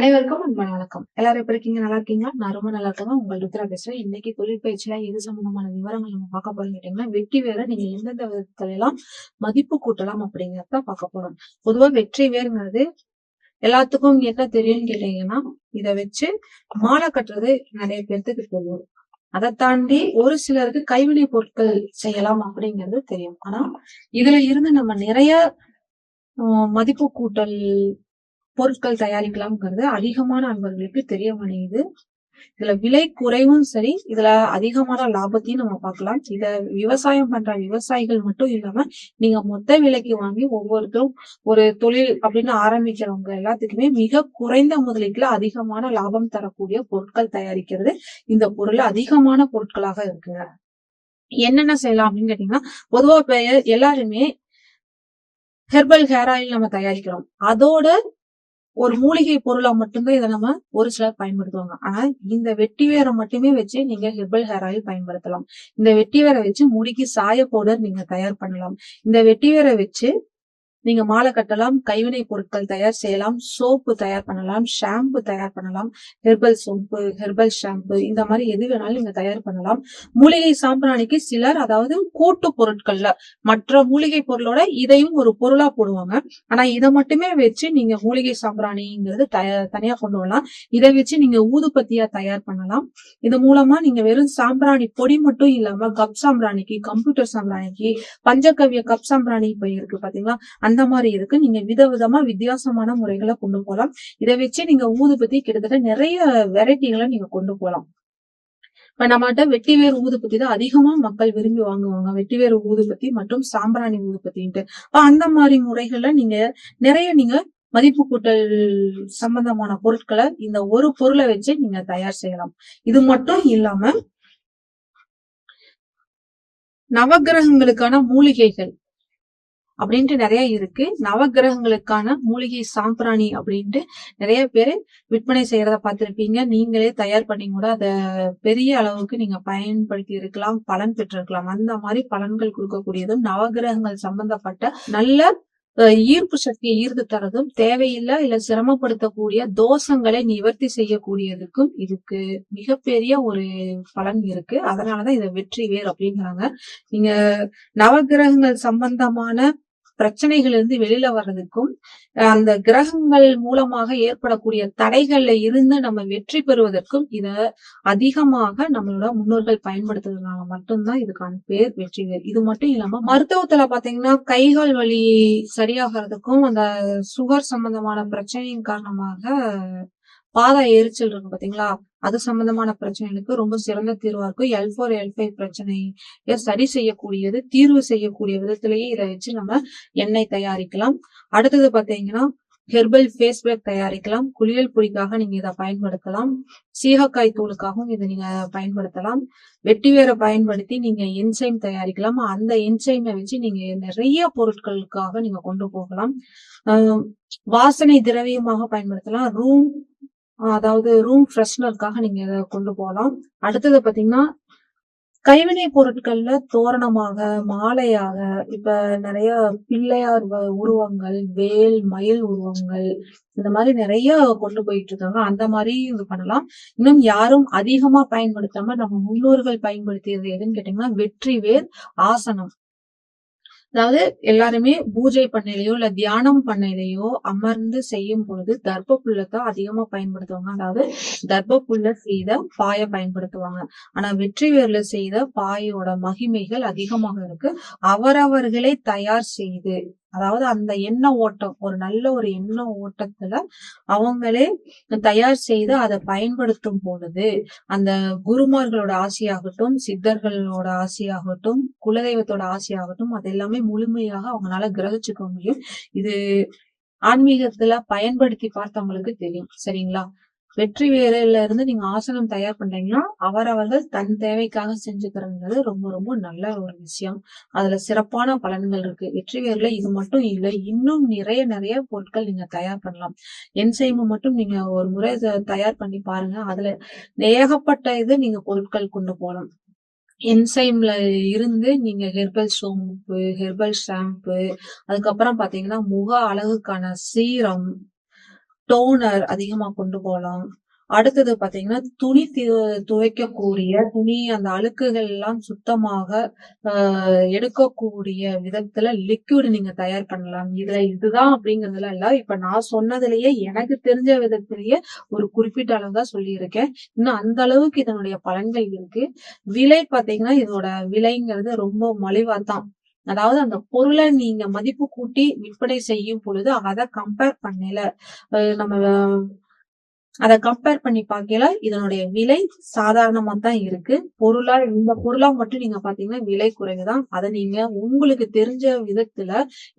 அனைவருக்கும் அன்பான வணக்கம். எல்லாரும் எப்படி இருக்கீங்க? நல்லா இருக்கீங்களா? நான் ரொம்ப நல்லா இருக்கேன் உங்க ருத்ரா பேசுறேன் இன்னைக்கு தொழிற்பயிற்சியில எது சம்பந்தமான விவரங்கள் நம்ம பார்க்க போறோம் கேட்டீங்கன்னா வெற்றி வேற நீங்க எந்தெந்த விதத்துல எல்லாம் மதிப்பு கூட்டலாம் அப்படிங்கறத பார்க்க போறோம். பொதுவா வெற்றி வேறுங்கிறது எல்லாத்துக்கும் என்ன தெரியும்னு கேட்டீங்கன்னா இத வச்சு மாலை கட்டுறது நிறைய பேர்த்துக்கு தெரியும். அதை தாண்டி ஒரு சிலருக்கு கைவினை பொருட்கள் செய்யலாம் அப்படிங்கிறது தெரியும். ஆனா இதுல இருந்து நம்ம நிறைய ஆஹ், மதிப்பு கூட்டல் பொருட்கள் தயாரிக்கலாம்ங்கிறது அதிகமான அன்பர்களுக்கு தெரிய மாட்டேங்குது. இதுல விலை குறைவும் சரி இதுல அதிகமான லாபத்தையும் நம்ம பார்க்கலாம். இத விவசாயம் பண்ற விவசாயிகள் மட்டும் இல்லாம நீங்க மொத்த விலைக்கு வாங்கி ஒவ்வொருத்தரும் ஒரு தொழில் அப்படின்னு ஆரம்பிக்கிறவங்க எல்லாத்துக்குமே மிக குறைந்த முதலீட்டுல அதிகமான லாபம் தரக்கூடிய பொருட்கள் தயாரிக்கிறது இந்த பொருள் அதிகமான பொருட்களாக இருக்குங்க. என்னென்ன செய்யலாம் அப்படின்னு கேட்டீங்கன்னா பொதுவா எல்லாருமே ஹெர்பல் ஹேர் ஆயில் நம்ம தயாரிக்கிறோம். அதோட ஒரு மூலிகை பொருளா மட்டும்தான் இதை நம்ம ஒரு சிலர் பயன்படுத்துவாங்க. ஆனா இந்த வெட்டி வேரை மட்டுமே வச்சு நீங்க ஹெர்பல் ஹேர் ஆயில் பயன்படுத்தலாம். இந்த வெட்டி வேரை வச்சு முடிக்கு சாய பவுடர் நீங்க தயார் பண்ணலாம். இந்த வெட்டி வேரை வச்சு நீங்க மாலை கட்டலாம் கைவினை பொருட்கள் தயார் செய்யலாம் சோப்பு தயார் பண்ணலாம் ஷாம்பு தயார் பண்ணலாம் ஹெர்பல் சோப்பு ஹெர்பல் ஷாம்பு இந்த மாதிரி எது வேணாலும் நீங்க தயார் பண்ணலாம். மூலிகை சாம்பிராணிக்கு சிலர் அதாவது கூட்டு பொருட்கள்ல மற்ற மூலிகை பொருளோட இதையும் ஒரு பொருளா போடுவாங்க. ஆனா இதை மட்டுமே வச்சு நீங்க மூலிகை சாம்பிராணிங்கிறது தனியா கொண்டு வரலாம். இதை வச்சு நீங்க ஊதுபத்தியா தயார் பண்ணலாம். இது மூலமா நீங்க வெறும் சாம்பிராணி பொடி மட்டும் இல்லாம கப் சாம்பிராணிக்கு கம்ப்யூட்டர் சாம்பிராணிக்கு பஞ்சகவிய கப் சாம்பிராணி இப்ப இருக்கு பாத்தீங்களா? அந்த மாதிரி இருக்கு. நீங்க விதவிதமா வித்தியாசமான முறைகளை கொண்டு போகலாம் இதை வச்சு நீங்க ஊதுபத்தி கிட்டத்தட்ட நிறைய வெரைட்டிகளை நீங்க கொண்டு போகலாம் இப்ப நம்மகிட்ட வெட்டிவேர் ஊதுபத்தி தான் அதிகமா மக்கள் விரும்பி வாங்குவாங்க. வெட்டிவேர் ஊதுபத்தி மற்றும் சாம்பிராணி ஊதுபத்தின்ட்டு. அப்ப அந்த மாதிரி முறைகள்ல நீங்க நிறைய நீங்க மதிப்பு கூட்டல் சம்பந்தமான பொருட்களை இந்த ஒரு பொருளை வச்சு நீங்க தயார் செய்யலாம். இது மட்டும் இல்லாம நவக்கிரகங்களுக்கான மூலிகைகள். அப்படின்ட்டு நிறைய இருக்கு. நவக்கிரகங்களுக்கான மூலிகை சாம்பிராணி அப்படின்ட்டு நிறைய பேர் விற்பனை செய்யறத பார்த்திருப்பீங்க. நீங்களே தயார் பண்ணி கூட அதை பெரிய அளவுக்கு நீங்க பயன்படுத்தி இருக்கலாம் பலன் பெற்றிருக்கலாம். அந்த மாதிரி பலன்கள் கொடுக்கக்கூடியதும் நவக்கிரகங்கள் சம்பந்தப்பட்ட நல்ல ஈர்ப்பு சக்தியை ஈர்த்து தரதும் தேவையில்லை இல்ல சிரமப்படுத்தக்கூடிய தோஷங்களை நிவர்த்தி செய்யக்கூடியதுக்கும் இதுக்கு மிகப்பெரிய ஒரு பலன் இருக்கு. அதனாலதான் இதை வெற்றி வேர் அப்படிங்கிறாங்க. நீங்க நவக்கிரகங்கள் சம்பந்தமான பிரச்சனைகள் இருந்து வெளியில வர்றதுக்கும் அந்த கிரகங்கள் மூலமாக ஏற்படக்கூடிய தடைகள்ல இருந்து நம்ம வெற்றி பெறுவதற்கும் இத அதிகமாக நம்மளோட முன்னோர்கள் பயன்படுத்துறதுனால மட்டும்தான் இதுக்கான பேர் வெற்றி வேர் இது மட்டும் இல்லாம மருத்துவத்துல பாத்தீங்கன்னா கைகால் வலி சரியாகிறதுக்கும் அந்த சுகர் சம்பந்தமான பிரச்சனையின் காரணமாக பாதா எரிச்சல் இருக்கும் பாத்தீங்களா? அது சம்பந்தமான பிரச்சனைகளுக்கு ரொம்ப சிறந்த தீர்வா இருக்கும். எல் ஃபோர் எல் ஃபைவ் பிரச்சனையை சரி செய்யக்கூடியது தீர்வு செய்யக்கூடிய விதத்திலேயே இதை வச்சு நம்ம எண்ணெய் தயாரிக்கலாம். அடுத்தது பாத்தீங்கன்னா ஹெர்பல் ஃபேஸ் பேக் தயாரிக்கலாம். குளியல் பொடிக்காக நீங்க இதை பயன்படுத்தலாம். சீகக்காய் தூளுக்காகவும் இதை நீங்க பயன்படுத்தலாம். வெட்டி வேற பயன்படுத்தி நீங்க என்சைம் தயாரிக்கலாம். அந்த என்சைமை வச்சு நீங்க நிறைய பொருட்களுக்காக நீங்க கொண்டு போகலாம். ஆஹ் வாசனை திரவியமாக பயன்படுத்தலாம். ரூம் அதாவது ரூம் ஃப்ரெஷ்னருக்காக நீங்க இதை கொண்டு போகலாம். அடுத்தது பாத்தீங்கன்னா கைவினை பொருட்கள்ல தோரணமாக மாலையாக இப்ப நிறைய பிள்ளையார் வ- உருவங்கள் வேல் மயில் உருவங்கள் இந்த மாதிரி நிறைய கொண்டு போயிட்டு இருக்காங்க அந்த மாதிரி இது பண்ணலாம். இன்னும் யாரும் அதிகமா பயன்படுத்தாம நம்ம முன்னோர்கள் பயன்படுத்தியது எதுன்னு கேட்டீங்கன்னா வெற்றி வேர் ஆசனம். அதாவது எல்லாருமே பூஜை பண்ணையிலயோ இல்ல தியானம் பண்ணையிலையோ அமர்ந்து செய்யும் பொழுது தர்ப்ப புல்லத்தான் அதிகமா பயன்படுத்துவாங்க. அதாவது தர்ப்ப புல்ல செய்த பாயை பயன்படுத்துவாங்க. ஆனா வெற்றி வேர்ல செய்த பாயோட மகிமைகள் அதிகமாக இருக்கு. அவரவர்களே தயார் செய்து அதாவது அந்த எண்ண ஓட்டம் ஒரு நல்ல ஒரு எண்ண ஓட்டத்துல அவங்களே தயார் செய்து அதை பயன்படுத்தும் பொழுது அந்த குருமார்களோட ஆசையாகட்டும் சித்தர்களோட ஆசையாகட்டும் குலதெய்வத்தோட ஆசையாகட்டும் அது எல்லாமே முழுமையாக அவங்களால கிரகிச்சுக்க முடியும். இது ஆன்மீகத்துல பயன்படுத்தி பார்த்தவங்களுக்கு தெரியும். சரிங்களா? வெற்றி வேலையில இருந்து நீங்க ஆசனம் தயார் பண்றீங்கன்னா அவரவர்கள் தன் தேவைக்காக செஞ்சுக்கிறதுங்கிறது ரொம்ப ரொம்ப நல்ல ஒரு விஷயம். அதுல சிறப்பான பலன்கள் இருக்கு. வெற்றி வேர்ல இது மட்டும் இல்லை இன்னும் நிறைய நிறைய பொருட்கள் நீங்க தயார் பண்ணலாம். என்சைமு மட்டும் நீங்க ஒரு முறை தயார் பண்ணி பாருங்க. அதுல ஏகப்பட்ட இது நீங்க பொருட்கள் கொண்டு போகலாம். என்சைம்ல இருந்து நீங்க ஹெர்பல் சோம்பு ஹெர்பல் ஷாம்பு அதுக்கப்புறம் பாத்தீங்கன்னா முக அழகுக்கான சீரம் டோனர் அதிகமா கொண்டு போகலாம் அடுத்தது பார்த்தீங்கன்னா, துணி துவைக்கக்கூடிய துணி அந்த அழுக்குகள் எல்லாம் சுத்தமாக எடுக்கக்கூடிய விதத்துல லிக்விட் நீங்க தயார் பண்ணலாம். இதுல இதுதான் அப்படிங்கறதுல இல்ல. இப்ப நான் சொன்னதுலயே எனக்கு தெரிஞ்ச விதத்திலேயே ஒரு குறிப்பிட்ட அளவு தான் சொல்லியிருக்கேன். இன்னும் அந்த அளவுக்கு இதனுடைய பலன்கள் இருக்கு. விலை பார்த்தீங்கன்னா, இதோட விலைங்கிறது ரொம்ப மலிவா தான். அதாவது அந்த பொருளை நீங்க மதிப்பு கூட்டி விற்பனை செய்யும் பொழுது, அதை கம்பேர் பண்ணல நம்ம அதை கம்பேர் பண்ணி பார்க்கையில, இதனுடைய விலை சாதாரணமா தான் இருக்கு. பொருளா இந்த பொருளா மட்டும் நீங்க பார்த்தீங்கன்னா, விலை குறைவு தான். நீங்க உங்களுக்கு தெரிஞ்ச விதத்துல,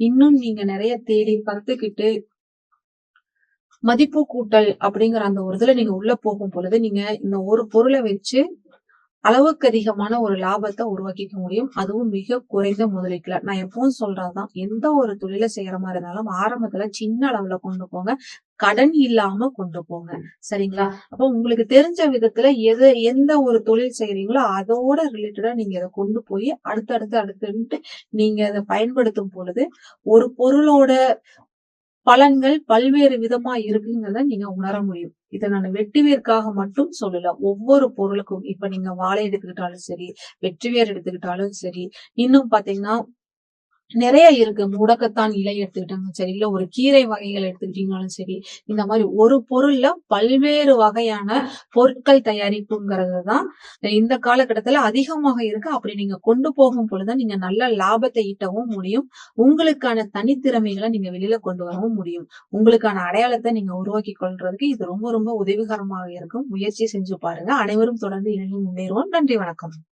இன்னும் நீங்க நிறைய தேடி கத்துக்கிட்டு மதிப்பு கூட்டல் அப்படிங்கிற அந்த ஒரு இதுல நீங்க உள்ள போகும் பொழுது, நீங்க இந்த ஒரு பொருளை வச்சு அளவுக்கு அதிகமான ஒரு லாபத்தை உருவாக்கிக்க முடியும். அதுவும் மிக குறைந்த முதலீட்டுல. நான் எப்பவும் சொல்றதுதான் எந்த ஒரு தொழிலை செய்யற மாதிரி இருந்தாலும், ஆரம்பத்துல சின்ன அளவுல கொண்டு போங்க. கடன் இல்லாம கொண்டு போங்க. சரிங்களா? அப்போ உங்களுக்கு தெரிஞ்ச விதத்துல எது எந்த ஒரு தொழில் செய்யறீங்களோ அதோட ரிலேட்டடா நீங்க இத கொண்டு போய் அடுத்தடுத்து அடுத்து நீங்க அத பயன்படுத்தும் பொழுது, ஒரு பொருளோட பலன்கள் பல்வேறு விதமா இருக்குங்கிறத நீங்க உணர முடியும். இத நான் வெற்றிவேற்காக மட்டும் சொல்லல. ஒவ்வொரு பொருளுக்கும் இப்ப நீங்க வாழை எடுத்துக்கிட்டாலும் சரி, வெற்றிவேர் எடுத்துக்கிட்டாலும் சரி, இன்னும் பாத்தீங்கன்னா நிறைய இருக்கு. முடக்கத்தான் இலை எடுத்துக்கிட்டாலும் சரி, இல்ல ஒரு கீரை வகைகள் எடுத்துக்கிட்டீங்கனாலும் சரி, இந்த மாதிரி ஒரு பொருள்ல பல்வேறு வகையான பொருட்கள் தயாரிப்புங்கிறது தான் இந்த காலகட்டத்துல அதிகமாக இருக்கு. அப்படி நீங்க கொண்டு போகும் பொழுது நீங்க நல்ல லாபத்தை ஈட்டவும் முடியும். உங்களுக்கான தனித்திறமைகளை நீங்க வெளியில கொண்டு வரவும் முடியும். உங்களுக்கான அடையாளத்தை நீங்க உருவாக்கிக் கொள்றதுக்கு இது ரொம்ப ரொம்ப உதவிகரமாக இருக்கும். முயற்சி செஞ்சு பாருங்க. அனைவரும் தொடர்ந்து இணைந்து முன்னேறுவோம். நன்றி, வணக்கம்.